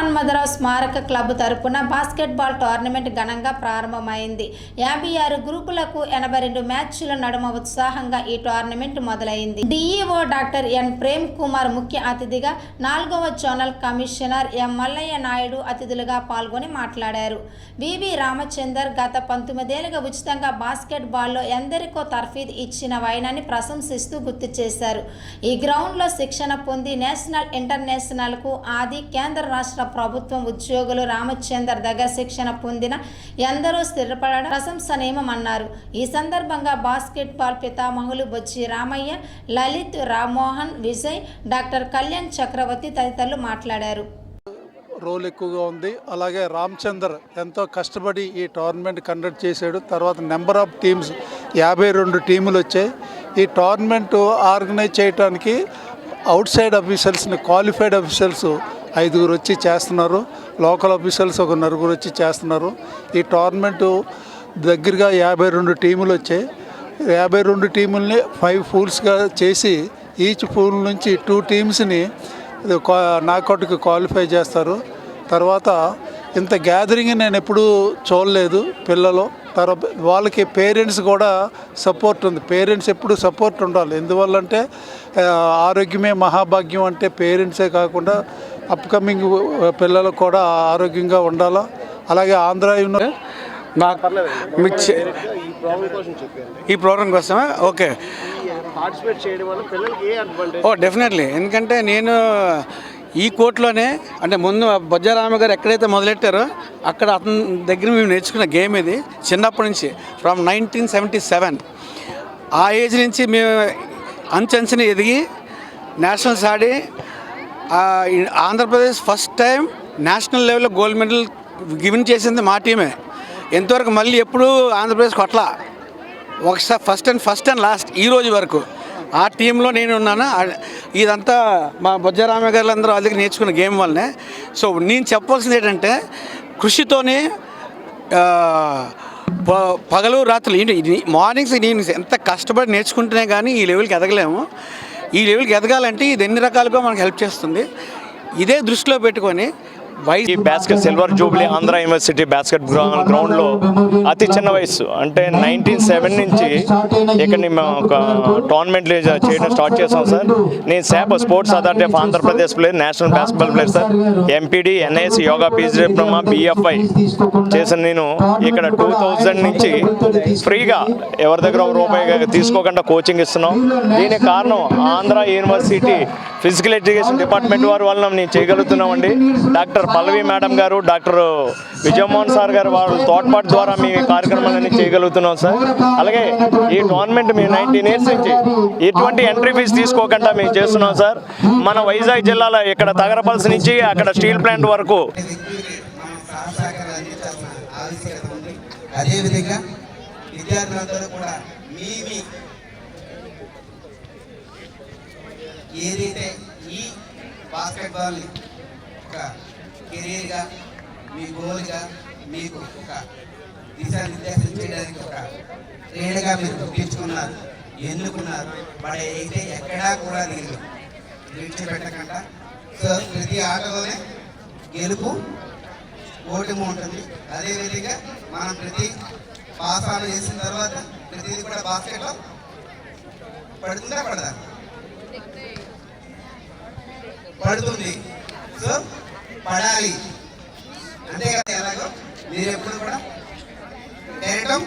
స్మారక క్లబ్ తరపున basketball tournament ఘనంగా ప్రారంభమైంది. యాభై ఆరు గ్రూపులకు ఎనభై రెండు మ్యాచ్ల నడుమ ఉత్సాహంగా ఈ టోర్నమెంట్ మొదలైంది. DEO doctor N Prem Kumar ముఖ్య అతిథిగా నాలుగవ zonal commissioner M Mallaiah Naidu అతిథులుగా పాల్గొని మాట్లాడారు. వివి రామచందర్ గత పంతొమ్మిదేళ్ళుగా ఉచితంగా బాస్కెట్బాల్లో ఎందరికో తర్ఫీదు ఇచ్చిన వైనాన్ని ప్రశంసిస్తూ గుర్తు చేశారు. ఈ గ్రౌండ్లో శిక్షణ పొంది నేషనల్ ఇంటర్నేషనల్కు ఆది కేంద్ర రాష్ట్ర ప్రభుత్వం ఉద్యోగులు రామచందర్ దగ్గర శిక్షణ పొందిన ఎందరో స్థిరపడడం ప్రశంసనీయమన్నారు. ఈ సందర్భంగా బాస్కెట్బాల్ పితామహులు బొచ్చి రామయ్య లలిత్ రామ్మోహన్ విజయ్ డాక్టర్ కళ్యాణ్ చక్రవర్తి తదితరులు మాట్లాడారు. రోల్ ఎక్కువగా ఉంది. అలాగే రామచందర్ ఎంతో కష్టపడి ఈ టోర్నమెంట్ కండక్ట్ చేశాడు. తర్వాత నెంబర్ ఆఫ్ టీమ్స్ యాభై రెండు టీములు వచ్చాయి. ఈ టోర్నమెంట్ ఆర్గనైజ్ చేయడానికి అవుట్ సైడ్ అఫీషియల్స్ని క్వాలిఫైడ్ అఫీషియల్స్ ఐదుగురు వచ్చి చేస్తున్నారు. లోకల్ అఫీషియల్స్ ఒక నలుగురు వచ్చి చేస్తున్నారు. ఈ టోర్నమెంట్ దగ్గరగా యాభై రెండు టీములు వచ్చాయి. యాభై రెండు టీముల్ని ఫైవ్ పూల్స్గా చేసి ఈచ్ పూల్ నుంచి టూ టీమ్స్ని నాకౌట్కి క్వాలిఫై చేస్తారు. తర్వాత ఇంత గ్యాదరింగ్ నేను ఎప్పుడూ చూడలేదు పిల్లలు. తర్వాత వాళ్ళకి పేరెంట్స్ కూడా సపోర్ట్ ఉంది. పేరెంట్స్ ఎప్పుడు సపోర్ట్ ఉండాలి. ఎందువల్లంటే అంటే ఆరోగ్యమే మహాభాగ్యం అంటే పేరెంట్సే కాకుండా అప్కమింగ్ పిల్లలు కూడా ఆరోగ్యంగా ఉండాలా? అలాగే ఆంధ్ర చె- ఈ ప్రోగ్రామ్ కోసమా? ఓకే. పార్టిసిపేట్ చేయడం వల్ల పిల్లలకి ఏ అడ్వాంటేజ్ ఓ డెఫినెట్లీ ఎందుకంటే నేను ఈ కోర్టులోనే అంటే ముందు బొజ్జారామ గారు ఎక్కడైతే మొదలెట్టారో అక్కడ అతని దగ్గర మేము నేర్చుకున్న గేమ్ ఇది చిన్నప్పటి నుంచి ఫ్రమ్ నైన్టీన్ సెవెంటీ సెవెన్ ఆ ఏజ్ నుంచి మేము అంచెంచుని ఎదిగి నేషనల్స్ ఆడి ఆంధ్రప్రదేశ్ ఫస్ట్ టైం నేషనల్ లెవెల్లో గోల్డ్ మెడల్ గివెన్ చేసింది మా టీమే. ఎంతవరకు మళ్ళీ ఎప్పుడూ ఆంధ్రప్రదేశ్ కొట్ల. ఒకసారి first and first and last ఈ రోజు వరకు. ఆ టీంలో నేను ఉన్నాను? ఇదంతా మా బొజ్జరామ గారు అందరూ వాళ్ళ నేర్చుకున్న గేమ్ వల్లనే. సో నేను చెప్పాల్సింది ఏంటంటే కృషితోనే ప- పగలు రాత్రులు మార్నింగ్స్ ఈవినింగ్స్ ఎంత కష్టపడి నేర్చుకుంటేనే కానీ ఈ లెవెల్కి ఎదగలేము. ఈ లెవెల్కి ఎదగాలంటే ఇది ఎన్ని రకాలుగా మనకు హెల్ప్ చేస్తుంది. ఇదే దృష్టిలో పెట్టుకొని ఈ basket silver jubilee Andhra university basket ground గ్రౌండ్లో అతి చిన్న వయసు. అంటే నైన్టీన్ సెవెన్ నుంచి ఇక్కడ మేము ఒక టోర్నమెంట్ చేయడం స్టార్ట్ చేసాం సార్. నేను సేప sports authority of Andhra Pradesh player national basketball player sir. MPD NIS yoga PG diploma BFI చేసిన నేను. ఇక్కడ టూ థౌజండ్ నుంచి ఫ్రీగా ఎవరి దగ్గర ఒక రూపాయి తీసుకోకుండా కోచింగ్ ఇస్తున్నాం. దీనికి కారణం Andhra university physical education department వారి వల్ల నేను చేయగలుగుతున్నామండి. డాక్టర్ పల్లవి మేడం గారు డాక్టర్ విజయమోహన్ సార్ గారు వాళ్ళ తోడ్పాటు ద్వారా మీ కార్యక్రమాలన్నీ చేయగలుగుతున్నాం సార్. అలాగే ఈ టోర్నమెంట్ మేము నైన్టీన్ ఇయర్స్ నుంచి ఎటువంటి ఎంట్రీ ఫీజు తీసుకోకుండా మేము చేస్తున్నాం సార్. మన వైజాగ్ జిల్లాలో ఇక్కడ తగరపల్స్ నుంచి అక్కడ స్టీల్ ప్లాంట్ వరకు అదేవిధంగా విద్యార్థులందరూ కూడా మీ మీ ఏదైతే ఈ బాస్కెట్బాల్ని ఒక కెరీర్గా మీ గోల్గా మీకు ఒక దిశానిర్దేశం చేయడానికి ఒక క్రీడగా మీరు గుర్తించుకున్నారు ఎన్నుకున్నారు బట్ అయితే ఎక్కడా కూడా మీరు విడిచిపెట్టకుండా సో ప్రతి ఆటలోనే గెలుపు ఓటమి ఉంటుంది. అదేవిధంగా మనం ప్రతి పాసాలు చేసిన తర్వాత ప్రతిదీ కూడా బాస్కెట్లో పడుతుందా పడదా? పడుతుంది. సో పడాలి. అంతే కదా ఎలాగో మీరు ఎప్పుడు కూడా తిరగటం